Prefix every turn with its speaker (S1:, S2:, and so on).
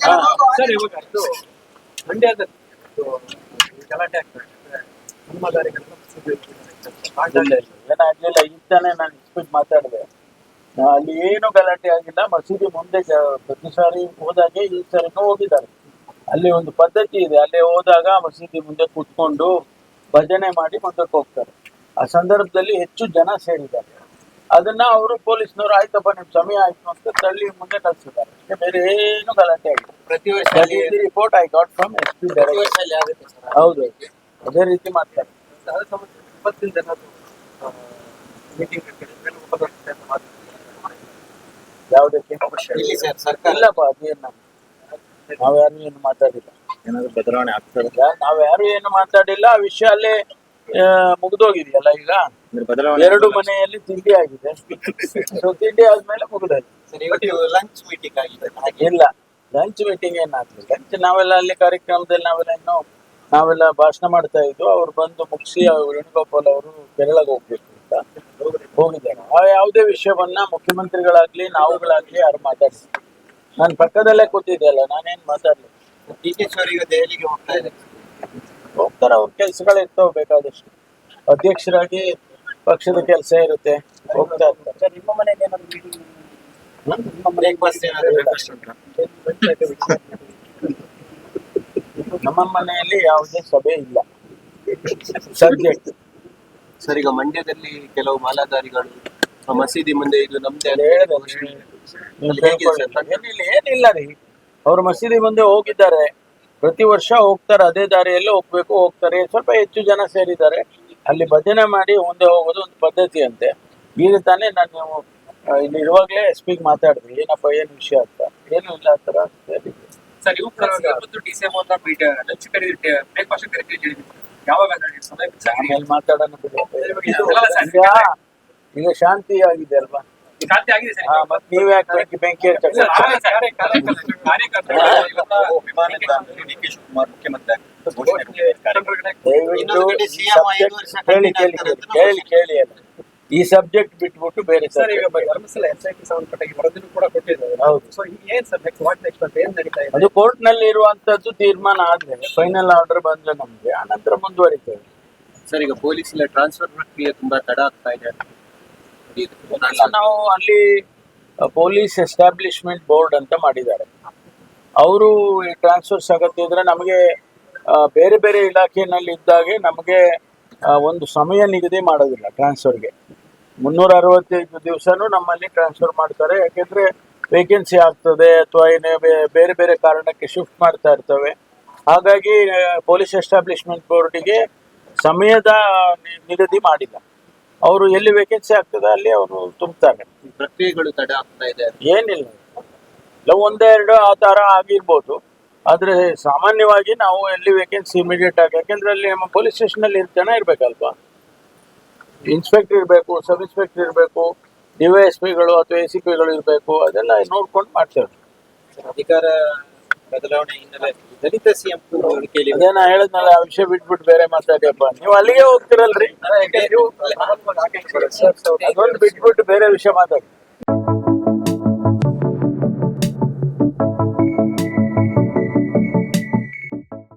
S1: Sir ಇವಾಗ ಗಲಾಟೆ ಆಗ್ತದೆ. ನಿಮ್ಮ ದಾರಿಗಳೆಲ್ಲ.
S2: ಏನಾಗ್ಲಿಲ್ಲ. ಈಗ ತಾನೇ ನಾನು ಮಾತಾಡಿದೆ. ಅಲ್ಲಿ ಏನು ಗಲಾಟೆ ಆಗಿಲ್ಲ. ಮಸೀದಿ ಮುಂದೆ ಪ್ರತಿ ಸಾರಿ ಹೋದಾಗೆ ಈ ಸರಿನೂ ಹೋಗಿದ್ದಾರೆ. ಅಲ್ಲಿ ಒಂದು ಪದ್ಧತಿ ಇದೆ. ಅಲ್ಲಿ ಹೋದಾಗ ಮಸೀದಿ ಮುಂದೆ ಕೂತ್ಕೊಂಡು ಭಜನೆ ಮಾಡಿ ಮುಂದಕ್ಕೆ ಹೋಗ್ತಾರೆ. ಆ ಸಂದರ್ಭದಲ್ಲಿ ಹೆಚ್ಚು ಜನ ಸೇರಿದ್ದಾರೆ. ಅದನ್ನ ಅವರು ಪೊಲೀಸ್ನವರು ಆಯ್ತಪ್ಪ ನಿಮ್ ಸಮಯ ಆಯ್ತು ಅಂತ ತಳ್ಳಿ ಮುಂದೆ ಕಳ್ಸಿದ್ದಾರೆ. ಅಷ್ಟೇ ಬೇರೆ ಏನು ಗಲಾಟೆ ಆಗಿದೆ
S1: ಪ್ರತಿ ವರ್ಷ
S2: report I got from S P ಹೌದು. ಅದೇ ರೀತಿ ಮಾಡ್ತಾರೆ
S1: ಇಪ್ಪತ್ತಿನ ಜನ
S2: ಯಾವುದಕ್ಕೆ ಇಲ್ಲಪ್ಪ ಅದೇನು ನಾವ್ಯಾರು ಏನು ಮಾತಾಡಿಲ್ಲ.
S3: ಏನಾದ್ರು ಬದಲಾವಣೆ ಆಗ್ತದೆ
S2: ಈಗ ನಾವ್ಯಾರು ಏನು ಮಾತಾಡಿಲ್ಲ. ಆ ವಿಷಯ ಅಲ್ಲೇ ಮುಗ್ದೋಗಿದೆಯಲ್ಲ ಈಗ? ಎರಡು ಮನೆಯಲ್ಲಿ ತಿಂಡಿ ಆಗಿದೆ. ಸೊ ತಿಂಡಿ ಆದ್ಮೇಲೆ ಮುಗಿದಾಯ್ತು.
S1: ಲಂಚ್ ಮೀಟಿಂಗ್ ಆಗಿದೆ. ಹಾಗೆ.
S2: ಇಲ್ಲ ಲಂಚ್ ಮೀಟಿಂಗ್ ಏನಾಗ್ಲಿಲ್ಲ. ಲಂಚ್ ನಾವೆಲ್ಲ ಅಲ್ಲಿ ಕಾರ್ಯಕ್ರಮದಲ್ಲಿ ನಾವೆಲ್ಲ ಇನ್ನು ನಾವೆಲ್ಲ ಭಾಷಣ ಮಾಡ್ತಾ ಇದ್ವು ಅವ್ರು ಬಂದು ಮುಗಿಸಿ ವೇಣುಗೋಪಾಲ್ ಅವರು ಕೇರಳಗೆ ಹೋಗ್ಬೇಕು ಅಂತ ಹೋಗಿದ್ದಾರೆ. ಆ ಯಾವುದೇ ವಿಷಯವನ್ನ ಮುಖ್ಯಮಂತ್ರಿಗಳಾಗ್ಲಿ ನಾವುಗಳಾಗ್ಲಿ ಯಾರು ಮಾತಾಡ್ಸಿ ನಾನು ಪಕ್ಕದಲ್ಲೇ ಕೂತಿದ್ದೆ ಅಲ್ಲ ನಾನೇನ್ ಮಾತಾಡ್ಲಿ
S1: ಡಿ ಕೆ ದೆಹಲಿಗೆ ಹೋಗ್ತಾ ಇದೆ
S2: ಹೋಗ್ತಾರೆ ಅವ್ರ ಕೆಲ್ಸಗಳು ಇರ್ತವೆ ಬೇಕಾದಷ್ಟು. ಅಧ್ಯಕ್ಷರಾಗಿ ಪಕ್ಷದ ಕೆಲಸ ಇರುತ್ತೆ ಹೋಗ್ತಾ ಇರ್ತಾರೆ.
S1: ನಿಮ್ಮ ಮನೆಗೆ ಏನಾದ್ರು ಮೀಟಿಂಗ್
S2: ಹ್ಮ್?
S1: ಬ್ರೇಕ್ಫಾಸ್ಟ್ ಏನಾದ್ರು breakfast ಉಂಟಾ?
S2: ನಮ್ಮ ಮನೆಯಲ್ಲಿ ಯಾವುದೇ ಸಭೆ ಇಲ್ಲ. ಸಬ್ಜೆಕ್ಟ್
S1: ಸರ್ ಈಗ ಮಂಡ್ಯದಲ್ಲಿ ಕೆಲವು ಮಾಲಾಧಾರಿಗಳು ಆ ಮಸೀದಿ ಮುಂದೆ ಇದು ನಮ್ದೇ
S2: ಏನಿಲ್ಲ ರೀ. ಅವ್ರ ಮಸೀದಿ ಮುಂದೆ ಹೋಗಿದ್ದಾರೆ. ಪ್ರತಿ ವರ್ಷ ಹೋಗ್ತಾರೆ ಅದೇ ದಾರಿಯಲ್ಲೇ ಹೋಗ್ಬೇಕು ಹೋಗ್ತಾರೆ. ಸ್ವಲ್ಪ ಹೆಚ್ಚು ಜನ ಸೇರಿದ್ದಾರೆ. ಅಲ್ಲಿ ಭಜನೆ ಮಾಡಿ ಮುಂದೆ ಹೋಗೋದು ಒಂದು ಪದ್ಧತಿ ಅಂತೆ. ಈಗ ತಾನೇ ನಾನು ನೀವು ಇಲ್ಲಿ ಇರುವಾಗಲೇ ಎಸ್ ಪಿಗೆ ಮಾತಾಡಿದ್ವಿ. ಏನಪ್ಪ ಏನು ವಿಷಯ ಅಂತ. ಏನು ಇಲ್ಲ ಆ ಥರ ಹೇಳಿ.
S4: ಸರ್ ಇವು ಇವತ್ತು ಡಿ ಸಿ ಎಂ ಅವ್ರನ್ನ ಮೀಟ್ ಲಂಚ್ ಕರೀತಿ ಬ್ರೇಕ್ಫಾಸ್ಟ್ ಯಾವಾಗ ಅದು ಸಮಯ fix
S2: ಆಮೇಲೆ ಮಾತಾಡೋಣ. ಈಗ ಶಾಂತಿ ಆಗಿದೆ ಅಲ್ವಾ?
S4: ಶಾಂತಿ ಆಗಿದೆ ಸರ್
S2: ಮತ್ತೆ ನೀವ್ ಯಾಕೆ ಬೆಂಕಿ ಬೆಂಕಿ
S3: ನಿಲ್ದಾಣದಲ್ಲಿ ಡಿ ಕೆ ಶಿವಕುಮಾರ್ ಮುಖ್ಯಮಂತ್ರಿ
S2: ಈ ಕೇಳಿ ಕೇಳಿ ಸಬ್ಜೆಕ್ಟ್ ಬಿಟ್ಬಿಟ್ಟು ಬೇರೆ
S1: ಸರ್ ಈಗ. ಧರ್ಮಸ್ಥಳ ಎಸ್ ಐ ಟಿ ಸಂಬಂಧಪಟ್ಟ ವರದಿನೂ ಕೂಡ ಕೊಟ್ಟಿದ್ದಾರೆ.
S2: ಹೌದು.
S1: ಸೊ ಈಗ ಏನ್ ಸರ್ ನೆಕ್ಸ್ಟ್ ವಾಟ್ ನೆಕ್ಸ್ಟ್ ಅಂತ ಏನ್ ನಡೀತಾ ಇದೆ?
S2: ಅದು ಕೋರ್ಟ್ನಲ್ಲಿ ಇರುವಂತದ್ದು ತೀರ್ಮಾನ ಆದ್ರೆ ಫೈನಲ್ ಆರ್ಡರ್ ಬಂದ್ರೆ ನಮ್ಗೆ ಆನಂತರ ಮುಂದುವರಿತೇವೆ
S1: ಸರ್ ಈಗ ಪೊಲೀಸ್ ಟ್ರಾನ್ಸ್ಫರ್ ಪ್ರಕ್ರಿಯೆ ತುಂಬಾ ತಡ ಆಗ್ತಾ ಇದೆ.
S2: ನಾವು ಅಲ್ಲಿ ಪೊಲೀಸ್ ಎಸ್ಟಾಬ್ಲಿಷ್ಮೆಂಟ್ ಬೋರ್ಡ್ ಅಂತ ಮಾಡಿದ್ದಾರೆ. ಅವರು ಟ್ರಾನ್ಸ್ಫರ್ಸ್ ಆಗತ್ತೆ ಇದ್ರೆ ನಮಗೆ ಬೇರೆ ಬೇರೆ ಇಲಾಖೆಯಲ್ಲಿ ಇದ್ದಾಗೆ ನಮಗೆ ಒಂದು ಸಮಯ ನಿಗದಿ ಮಾಡೋದಿಲ್ಲ ಟ್ರಾನ್ಸ್ಫರ್ಗೆ ಮುನ್ನೂರ ಅರವತ್ತೈದು ದಿವಸನೂ ನಮ್ಮಲ್ಲಿ ಟ್ರಾನ್ಸ್ಫರ್ ಮಾಡ್ತಾರೆ. ಯಾಕೆಂದರೆ ವೇಕೆನ್ಸಿ ಆಗ್ತದೆ ಅಥವಾ ಏನೇ ಬೇರೆ ಬೇರೆ ಕಾರಣಕ್ಕೆ ಶಿಫ್ಟ್ ಮಾಡ್ತಾ ಇರ್ತವೆ. ಹಾಗಾಗಿ ಪೊಲೀಸ್ ಎಸ್ಟಾಬ್ಲಿಷ್ಮೆಂಟ್ ಬೋರ್ಡಿಗೆ ಸಮಯದ ನಿಗದಿ ಮಾಡಿಲ್ಲ. ಅವರು ಎಲ್ಲಿ ವೇಕೆನ್ಸಿ ಆಗ್ತದೆ ಅಲ್ಲಿ ಅವರು
S1: ತುಂಬುತ್ತಾರೆ ಪ್ರಕ್ರಿಯೆಗಳು ತಡ ಆಗ್ತಾ ಇದೆ.
S2: ಏನಿಲ್ಲ. ಇಲ್ಲ ಒಂದೆರಡು ಆ ತರ ಆಗಿರ್ಬೋದು ಆದ್ರೆ ಸಾಮಾನ್ಯವಾಗಿ ನಾವು ಎಲ್ಲಿ ವೇಕೆನ್ಸಿ ಇಮಿಡಿಯೇಟ್ ಆಗಿ ಯಾಕೆಂದ್ರೆ ಅಲ್ಲಿ ನಮ್ಮ ಪೊಲೀಸ್ ಸ್ಟೇಷನ್ ಅಲ್ಲಿ ಜನ ಇರ್ಬೇಕಲ್ವಾ ಇನ್ಸ್ಪೆಕ್ಟರ್ ಇರಬೇಕು ಸಬ್ ಇನ್ಸ್ಪೆಕ್ಟರ್ ಇರಬೇಕು ಡಿವೈಎಸ್ಪಿಗಳು ಅಥವಾ ಎ ಸಿ ಪಿಗಳು ಇರಬೇಕು ಅದೆಲ್ಲ ನೋಡ್ಕೊಂಡು ಮಾಡ್ತೇವೆ
S1: ಅಧಿಕಾರ ಬದಲಾವಣೆ ಹಿನ್ನೆಲೆ ದಲಿತ ಸಿಎಂ ಕೇಳಿ
S2: ನಾ ಹೇಳಿದ್ನಲ್ಲ ಆ ವಿಷಯ ಬಿಟ್ಬಿಟ್ಟು ಬೇರೆ ಮಾತಾಡಿಯಪ್ಪ ನೀವು ಅಲ್ಲಿಗೆ ಹೋಗ್ತಿರಲ್ರಿ ಅದೊಂದು ಬಿಟ್ಬಿಟ್ಟು ಬೇರೆ ವಿಷಯ ಮಾತಾಡಿ